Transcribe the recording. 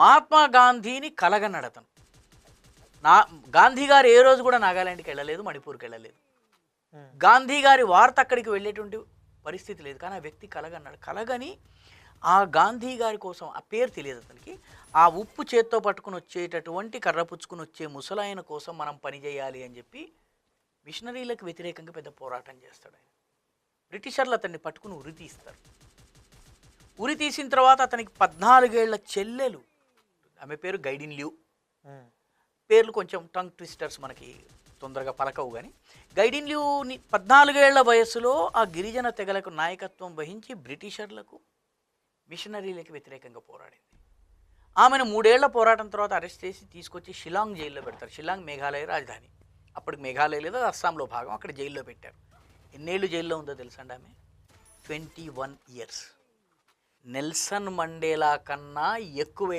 మహాత్మా గాంధీని కలగన్నడతను నా గాంధీ గారు ఏ రోజు కూడా నాగాలాండ్కి వెళ్ళలేదు మణిపూర్కి వెళ్ళలేదు. గాంధీ గారి వార్త అక్కడికి వెళ్ళేటువంటి పరిస్థితి లేదు. కానీ ఆ వ్యక్తి కలగన్నాడు కలగని ఆ గాంధీ గారి కోసం ఆ పేరు తెలియదు అతనికి. ఆ ఉప్పు చేత్తో పట్టుకుని వచ్చేటటువంటి కర్ర పుచ్చుకుని వచ్చే ముసలాయన కోసం మనం పనిచేయాలి అని చెప్పి మిషనరీలకు వ్యతిరేకంగా పెద్ద పోరాటం చేస్తాడు ఆయన. బ్రిటిషర్లు అతన్ని పట్టుకుని ఉరి తీస్తారు. ఉరి తీసిన తర్వాత అతనికి పద్నాలుగేళ్ళ చెల్లెలు ఆమె పేరు గైడిన్ ల్యూ. పేర్లు కొంచెం టంగ్ ట్విస్టర్స్ మనకి తొందరగా పలకవు కానీ గైడిన్ ల్యూని పద్నాలుగేళ్ళ వయసులో ఆ గిరిజన తెగలకు నాయకత్వం వహించి బ్రిటిషర్లకు మిషనరీలకు వ్యతిరేకంగా పోరాడింది. ఆమెను మూడేళ్ళ పోరాటం తర్వాత అరెస్ట్ చేసి తీసుకొచ్చి షిలాంగ్ జైల్లో పెడతారు. షిలాంగ్ మేఘాలయ రాజధాని. అప్పటికి మేఘాలయ లేదు అస్సాంలో భాగం అక్కడ జైల్లో పెట్టారు. ఎన్నేళ్ళు జైల్లో ఉందో తెలుసండి ఆమె? Twenty one years. Nelson Mandela కన్నా ఎక్కువ